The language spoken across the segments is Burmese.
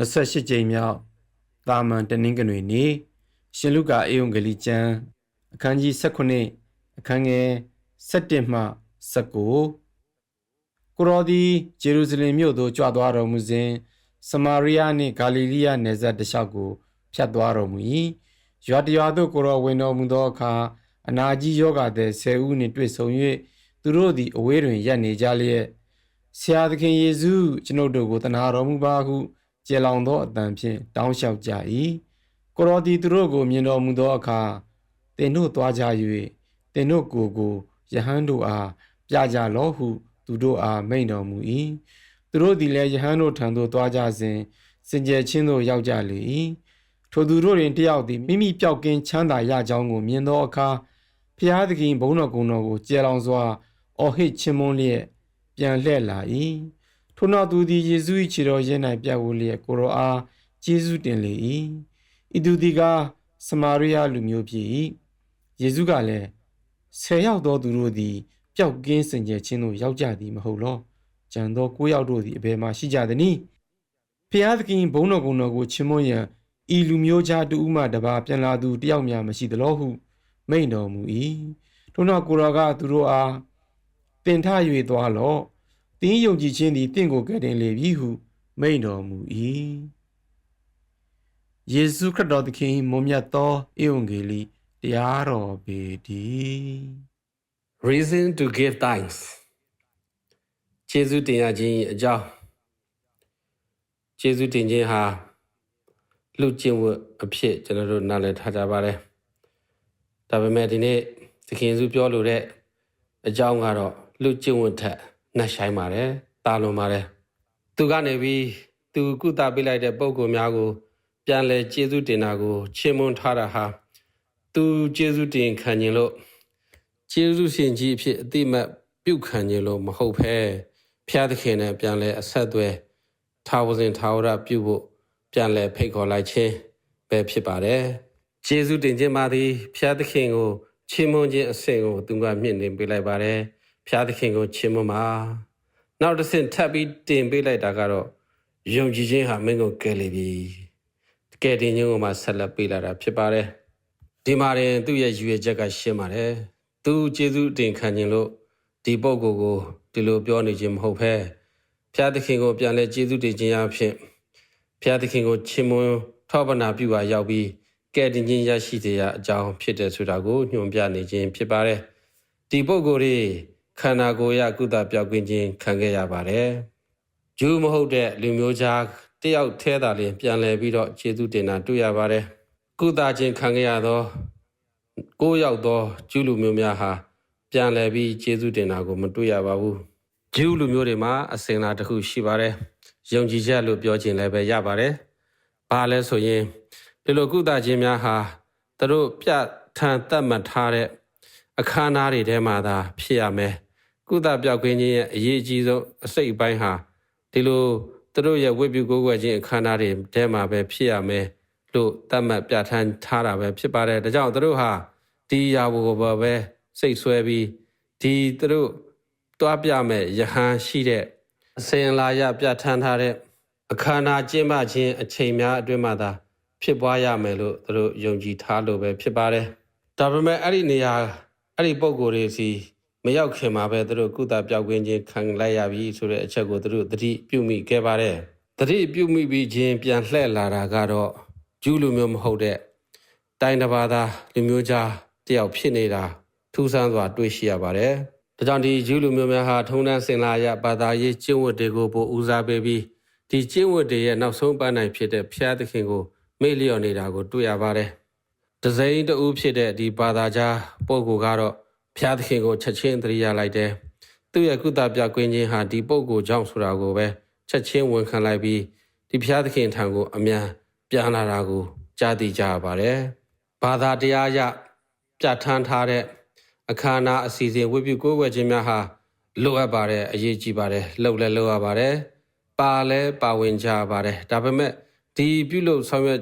28ကြိမ်မြောက်တာမန်တနင်္ဂနွေနေ့ရှင်လုကာအေယုံဂလိကျမ်းအခန်းကြီး18အခန်းငယ်17မှ19ကိုရောဒီဂျေရုဆလင်မြို့သို့ကြွသွားတော်မူစဉ်စမာရိယနှင့်ဂါလိလိယနယ်စပ်တစ်လျှောက်ကိုဖြတ်သွားတော်မူ၏ရွာတရွာသို့ကိုရောဝင်တော်မူသောအခါအနာကြီးယောဂသည်ဆယ်ဦးနှင့်တွေ့ဆုံ၍သူတို့သည်အဝေးတွင်ရပ်နေကြလျက်ဆရာသခင်ယေရှုကျွန်ုပ်တို့ကိုတနာတော်မူပါဟု ကျေလောင်သောအတန်ဖြင့်တောင်းလျှောက်ကြ၏ကိုရောဒီသူတို့ကိုမြင်တော်မူသောအခါသင်တို့သွားကြ၍သင်တို့ကိုယ်ကိုယဟန်တို့အားပြကြလော့ဟုသူတို့အားမိန့်တော်မူ၏သူတို့သည်လည်းယဟန်တို့ထံသို့သွားကြစဉ်စင်ကြယ်ချင်းသို့ရောက်ကြလေ၏ထိုသူတို့တွင်တယောက်သည်မိမိပျောက်ကင်းချမ်းသာရကြောင်းကိုမြင်သောအခါဖျားသခင်ဘုန်းတော်ကုံတော်ကိုကျေလောင်စွာအော်ဟစ်ချီးမွမ်းလျက်ပြန်လှည့်လာ၏ ထို့နောက်သူသည်ယေရှု၏ခြေတော်ရင်း၌ပြတ်ဝလျက်ကိုရောအားကျေးဇူးတင်လေ၏ဤသူသည်ကစမာရိယလူမျိုးဖြစ်၏ယေရှုကလည်းဆယ်ယောက်သောသူတို့သည်ပျောက်ကင်းစင်ကြယ်ခြင်းသို့ရောက်ကြသည်မဟုတ်လောကျန်သော၉ယောက်တို့သည်အဘယ်မှရှိကြသနည်းဖျားသခင်ဘုန်းတော်ကုံတော်ကိုချီးမွမ်းရန်ဤလူမျိုးခြားတူဦးမှတပါပြန်လာသူတယောက်များမရှိသလောဟု မိန့်တော်မူ၏ထို့နောက်ကိုရောကသူတို့အားတင်ထ၍သွားလော့ တင်းယုံကြည်ခြင်းသည်တင့်ကိုကယ်တင်လေပြီဟု မိန့်တော်မူ၏ယေရှုခရစ်တော်သခင်မွန်မြတ်သောဧဝံဂေလိတရားတော်ပေတည်း Reason to give thanks ကျေးဇူးတင်ရခြင်းအကြောင်းကျေးဇူးတင်ခြင်းဟာလူကျင့်ဝတ်အဖြစ်ကျွန်တော်တို့နားလည်ထားကြပါတယ်ဒါပေမဲ့ဒီနေ့သခင်ယေရှုပြောလိုတဲ့အကြောင်းကတော့လူကျင့်ဝတ်ထက် နှက်ဆိုင်ပါတယ်တာလွန်ပါတယ်သူကနေပြီးသူကုသပေးလိုက်တဲ့ပုံကိုယ်များကို ပြန်လဲကျေးဇူးတင်တာကိုချီးမွမ်းထားတာဟာသူကျေးဇူးတင်ခံခြင်းလို့ကျေးဇူးရှင်ကြီးအဖြစ်အတိမတ်ပြုခံခြင်းလို့မဟုတ်ဘဲဖျားသခင်နဲ့ပြန်လဲအဆက်အသွယ်ထာဝစဉ်ထာဝရပြုဖို့ပြန်လဲဖိတ်ခေါ်လိုက်ခြင်းပဲဖြစ်ပါတယ်ကျေးဇူးတင်ခြင်းပါသည်ဖျားသခင်ကိုချီးမွမ်းခြင်းအဆင့်ကိုသူကမြင့်တင်ပေးလိုက်ပါတယ် ဖျားသခင်ကိုချီးမွမ်းပါနောက်တစ်ဆင့်ထပ်ပြီးတင်ပေးလိုက်တာကတော့ယုံကြည်ခြင်းဟာမင်းကိုကယ်လေပြီကယ်တင်ခြင်းကိုမှဆက်လက်ပေးလာတာဖြစ်ပါတယ်ဒီမှာရင်သူ့ရဲ့ရည်ရွယ်ချက်ကရှင်းပါတယ်သူကျေးဇူးတင်ခံခြင်းလို့ဒီပုံကိုယ်ကိုဒီလိုပြောနေခြင်းမဟုတ်ဘဲဖျားသခင်ကိုပြန်လဲကျေးဇူးတင်ခြင်းအဖြစ်ဖျားသခင်ကိုချီးမွမ်းထောပနာပြုပါရောက်ပြီးကဲတင်ခြင်းရရှိစေရအကြောင်းဖြစ်တယ်ဆိုတာကိုညွှန်ပြနေခြင်းဖြစ်ပါတယ်ဒီပုံကိုယ်တွေ ခန္ဓာကိုယ်ရကုသပြောက်ကင်းခြင်းခံခဲ့ရပါတယ်ဂျူးမဟုတ်တဲ့လူမျိုးခြားတယောက်ထဲသာလျှင်ပြန်လဲပြီးတော့ခြေသူတင်တာတွေ့ရပါတယ်ကုသခြင်းခံခဲ့ရသောကိုးယောက်သောဂျူးလူမျိုးများဟာပြန်လဲပြီးခြေသူတင်တာကိုမတွေ့ရပါဘူးဂျူးလူမျိုးတွေမှာအစင်လာတစ်ခုရှိပါတယ်ယုံကြည်ချက်လို့ပြောခြင်းလည်းပဲရပါတယ်ဘာလဲဆိုရင်ဒီလိုကုသခြင်းများဟာသူတို့ပြဋ္ဌာန်းသတ်မှတ်ထားတဲ့အခမ်းအနားတွေထဲမှာသာဖြစ်ရမယ် ကုသပြောက်ကင်းခြင်းရဲ့အရေးအကြီးဆုံးအစိတ်အပိုင်းဟာဒီလိုသူတို့ရဲ့ဝိပုကိုးကွယ်ခြင်းအခမ်းအနားတွေထဲမှာပဲဖြစ်ရမယ်လို့သတ်မှတ်ပြဋ္ဌာန်းထားတာပဲဖြစ်ပါတယ်ဒါကြောင့်သူတို့ဟာဒီအရာကိုပဲစိတ်ဆွဲပြီးဒီသူတို့တွားပြမဲ့ယဟန်ရှိတဲ့အစင်လာရပြဋ္ဌာန်းထားတဲ့အခမ်းအနားကျင်းပခြင်းအချိန်များအတွင်းမှာသာဖြစ်ပွားရမယ်လို့သူတို့ယုံကြည်ထားလို့ပဲဖြစ်ပါတယ်ဒါပေမဲ့အဲ့ဒီနေရာအဲ့ဒီပုံကိုယ်တွေစီ မရောက်ခင်မှာပဲသူတို့ကုသပြောက်ကွင်းခြင်းခံလိုက်ရပြီဆိုတဲ့အချက်ကိုသူတို့သတိပြုမိခဲ့ပါတယ်သတိပြုမိပြီးခြင်းပြန်လှည့်လာတာကတော့ဂျူးလူမျိုးမဟုတ်တဲ့တိုင်းတစ်ပါးသားလူမျိုးကြားတယောက်ဖြစ်နေတာထူးဆန်းစွာတွေ့ရှိရပါတယ်ဒါကြောင့်ဒီဂျူးလူမျိုးများဟာထုံးတမ်းစင်လာရဘာသာရေးကျင့်ဝတ်တွေကိုပိုဦးစားပေးပြီးဒီကျင့်ဝတ်တွေရဲ့နောက်ဆုံးပန်းနိုင်ဖြစ်တဲ့ဖျားသခင်ကိုမေ့လျော့နေတာကိုတွေ့ရပါတယ်။ဒဇိန်တူဖြစ်တဲ့ဒီဘာသာကြားပုဂ္ဂိုလ်ကတော့ ဖျားသခင်ကိုချက်ချင်းသတိရလိုက်တယ်။သူ့ရဲ့ကုသပြကွင်းချင်းဟာဒီပုဂ္ဂိုလ်ကြောင့်ဆိုတာကိုပဲချက်ချင်းဝန်ခံလိုက်ပြီးဒီဖျားသခင်ထံကိုအမြန်ပြန်လာတာကိုကြားသိကြရပါတယ်။ဘာသာတရားအရပြဋ္ဌာန်းထားတဲ့အခမ်းအနားအစီအစဉ်ဝိပုကိုးဝယ်ခြင်းများဟာလိုအပ်ပါတယ်အရေးကြီးပါတယ်လှုပ်လဲလှုပ်ရပါတယ်ပါလဲပါဝင်ကြပါတယ်ဒါပေမဲ့ဒီပြုလုပ်ဆောင်ရွက်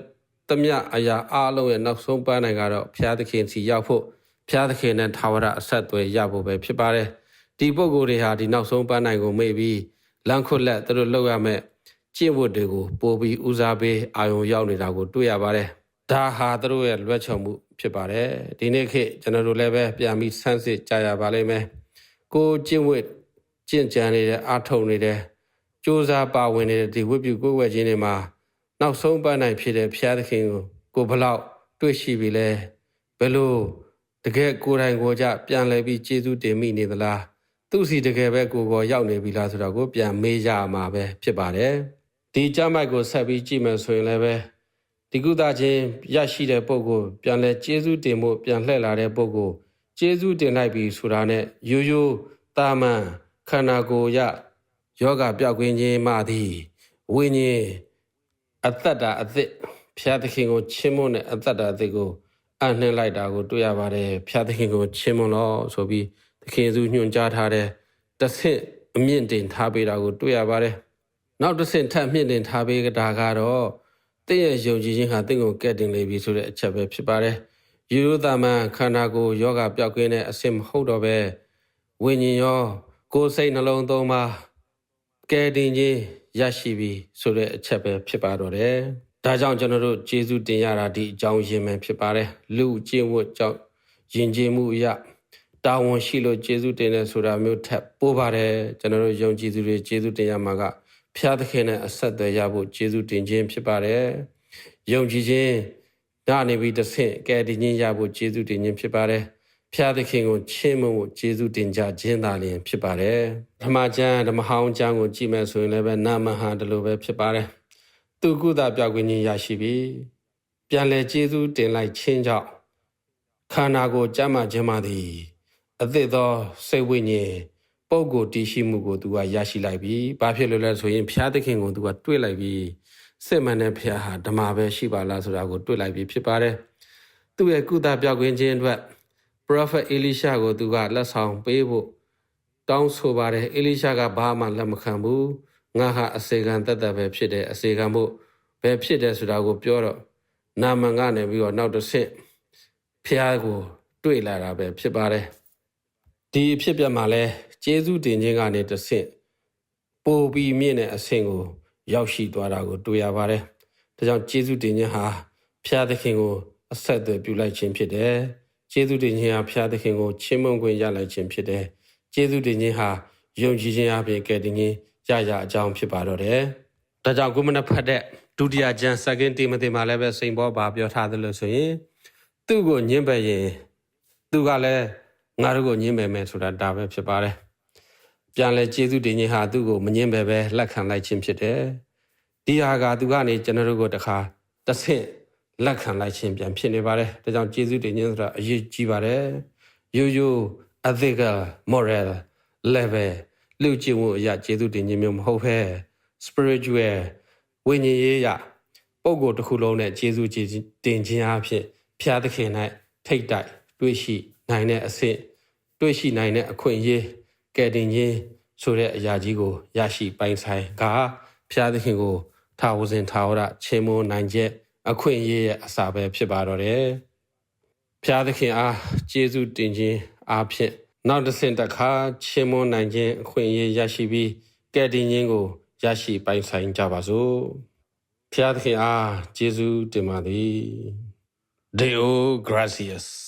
သမျှအရာအားလုံးရဲ့နောက်ဆုံးပန်းနိုင်ကတော့ဘုရားသခင်စီရောက်ဖို့ ဘုရားသခင်နဲ့ထာဝရအဆက်အသွယ်ရဖို့ပဲဖြစ်ပါတယ်ဒီပုဂ္ဂိုလ်တွေဟာဒီနောက်ဆုံးပန်းနိုင်ကိုမေ့ပြီးလမ်းခွတ်လက်သူတို့လောက်ရမဲ့ကျင့်ဝတ်တွေကိုပိုပြီးဦးစားပေးအာရုံရောက်နေတာကိုတွေ့ရပါတယ်။ဒါဟာသူတို့ရဲ့လွတ်ချော်မှုဖြစ်ပါတယ်။ဒီနေ့ခေတ်ကျွန်တော်တို့လည်းပဲပြန်ပြီးဆန်းစစ်ကြရပါလိမ့်မယ်။ကိုကျင့်ဝတ်ကျင့်ကြံနေတဲ့အားထုတ်နေတဲ့စ조사ပါဝင်နေတဲ့ဒီဝိပုကိုယ်ဝဲခြင်းတွေမှာနောက်ဆုံးပတ်နိုင်ဖြစ်တဲ့ဘုရားသခင်ကိုကိုဘလောက်တွေ့ရှိပြီလဲဘယ်လို တကယ်ကိုယ်တိုင်ကိုယ်ကြပြန်လဲပြီးကျေးဇူးတင်မိနေသလားသူစီတကယ်ပဲကိုယ်ကိုရောက်နေပြီလားဆိုတော့ကိုပြန်မေးကြမှာပဲဖြစ်ပါတယ်ဒီကြမ်းမိုက်ကိုဆက်ပြီးကြည့်မယ်ဆိုရင်လည်းပဲဒီကုသချင်းရရှိတဲ့ပုံကိုပြန်လဲကျေးဇူးတင်ဖို့ပြန်လှည့်လာတဲ့ပုံကိုကျေးဇူးတင်လိုက်ပြီဆိုတာနဲ့ရိုးရိုးတာမန်ခန္ဓာကိုယ်ရယောဂပြောက်ကွင်းခြင်းမှသည်ဝိညာဉ်အသက်တာအသစ်ဖျားသခင်ကိုချီးမွမ်းတဲ့အသက်တာအသစ်ကို အနှင်းလိုက်တာကိုတွေ့ရပါတယ်ဖျားသခင်ကိုချီးမွမ်းလို့ဆိုပြီးသခင်ယေရှုညွှန်ကြားထားတဲ့တစ်ဆင့်အမြင့်တင်ထားပေးတာကိုတွေ့ရပါတယ်နောက်တစ်ဆင့်ထပ်မြင့်တင်ထားပေးတာကတော့တင့်ရဲ့ယုံကြည်ခြင်းဟာတင့်ကိုကဲ့တင်လေပြီဆိုတဲ့အချက်ပဲဖြစ်ပါတယ်ယူရိုသမန်ခန္ဓာကိုယ်ယောဂပျောက်ကင်းတဲ့အဆင့်မဟုတ်တော့ပဲဝိညာဉ်ရောကိုယ်စိတ်နှလုံးသုံးပါကဲတင်ခြင်းရရှိပြီဆိုတဲ့အချက်ပဲဖြစ်ပါတော့တယ်။ ဒါကြောင့်ကျွန်တော်တို့ကျေးဇူးတင်ရတာဒီအကြောင်းရင်းပဲဖြစ်ပါတယ်။လူကျင့်ဝတ်ကြောင့်ယဉ်ကျေးမှုအရတာဝန်ရှိလို့ကျေးဇူးတင်တယ်ဆိုတာမျိုးထက်ပိုပါတယ်ကျွန်တော်တို့ယုံကြည်သူတွေကျေးဇူးတင်ရမှာကဖျားသခင်နဲ့အဆက်အသွယ်ရဖို့ကျေးဇူးတင်ခြင်းဖြစ်ပါတယ်။ယုံကြည်ခြင်းဒါနေပြီးတစ်ဆင့်ကဲတင်ခြင်းရဖို့ကျေးဇူးတင်ခြင်းဖြစ်ပါတယ်။ဖျားသခင်ကိုချီးမွမ်းဖို့ကျေးဇူးတင်ကြခြင်းသာလျှင်ဖြစ်ပါတယ်ဓမ္မကျမ်းဓမ္မဟောင်းကျမ်းကိုကြည့်မယ်ဆိုရင်လည်းပဲနာမဟာတလို့ပဲဖြစ်ပါတယ် သူကုသပြောက်ကွင်းခြင်းရရှိပြီပြန်လဲကျေးဇူးတင်လိုက်ခြင်းကြောင့်ခန္ဓာကိုယ်ကျမ်းမာခြင်းမှသည် အသစ်သောစိတ်ဝိညာဉ်ပုဂ္ဂိုလ်တည်ရှိမှုကိုသူကရရှိလိုက်ပြီ။ဘာဖြစ်လို့လဲဆိုရင်ဖျားသခင်ကိုသူကတွေ့လိုက်ပြီ။စစ်မှန်တဲ့ဖျားဟာဓမ္မပဲရှိပါလားဆိုတာကိုတွေ့လိုက်ပြီဖြစ်ပါတယ်။သူ့ရဲ့ကုသပြောက်ကွင်းခြင်းအတွက် prophet elisha ကိုသူကလက်ဆောင်ပေးဖို့တောင်းဆိုပါတယ်။ elisha ကဘာမှလက်မခံဘူး။ ငါဟာအစေခံတတ်တတ်ပဲဖြစ်တယ်အစေခံဖို့ဘယ်ဖြစ်တယ်ဆိုတာကိုပြောတော့နာမန်ကနေပြီးတော့နောက်တစ်ဆင့်ဖျားကို တွေ့လာတာပဲဖြစ်ပါတယ်။ဒီအဖြစ်ပြမှာလဲကျေးဇူးတင်ခြင်းကနေတစ်ဆင့်ပိုပြီးမြင့်တဲ့အဆင့်ကို ရောက်ရှိသွားတာကို တွေ့ရပါတယ်။ဒါကြောင့်ကျေးဇူးတင်ခြင်းဟာဖျားသခင်ကိုအဆက်အသွယ်ပြုလိုက်ခြင်းဖြစ်တယ်။ကျေးဇူးတင်ခြင်းဟာဖျားသခင်ကိုချီးမွမ်းခွင့်ရလိုက်ခြင်းဖြစ်တယ်။ကျေးဇူးတင်ခြင်းဟာယုံကြည်ခြင်းအပြင်ကဲ့တင်ခြင်း ရရအကြောင်းဖြစ်ပါတော့တယ်။ဒါကြောင့်ကိုမနဖတ်တဲ့ဒုတိယကျမ်း second Timothy မှာလည်းပဲစိန်ဘောပါပြောထားတယ်လို့ဆိုရင်သူ့ကိုညှင်းပယ်ရင်သူကလည်းငါတို့ကိုညှင်းပယ်မယ်ဆိုတာဒါပဲဖြစ်ပါတယ်။ပြန်လဲကျေးဇူးတင်ခြင်းဟာသူ့ကိုမညှင်းပယ်ပဲလက်ခံလိုက်ခြင်းဖြစ်တယ်။ဒီဟာကသူကနေကျွန်တော်တို့ကိုတခါတစ်ဆင့်လက်ခံလိုက်ခြင်းပြန်ဖြစ်နေပါတယ်ဒါကြောင့်ကျေးဇူးတင်ခြင်းဆိုတာအရေးကြီးပါတယ်ရိုးရိုး ethical moral level လူကျင့်ဝတ်အရာကျေးဇူးတင်ခြင်းမျိုးမဟုတ်ဘဲ spiritual ဝိညာဉ်ရေးရပုံကိုယ်တစ်ခုလုံးနဲ့ကျေးဇူးတင်ခြင်းအဖြစ်ဖျားသခင်၌ထိတ်တိုက်တွေ့ရှိနိုင်တဲ့အဆင့်တွေ့ရှိနိုင်တဲ့အခွင့်အရေးကယ်တင်ခြင်းဆိုတဲ့အရာကြီးကိုရရှိပိုင်ဆိုင်ကဖျားသခင်ကိုထာဝစဉ်ထာဝရချေမွန်းနိုင်ချက်အခွင့်အရေးရဲ့အစာပဲဖြစ်ပါတော့တယ်။ဖျားသခင်အားကျေးဇူးတင်ခြင်းအားဖြင့် နောက်တစ်ဆင့်တစ်ခါချီးမွမ်းနိုင်ခြင်းအခွင့်အရေးရရှိပြီးကယ်တင်ခြင်းကိုရရှိပိုင်ဆိုင်ကြပါစို့။ဖျားသခင်အားကျေးဇူးတင်ပါသည်။ Deo gracias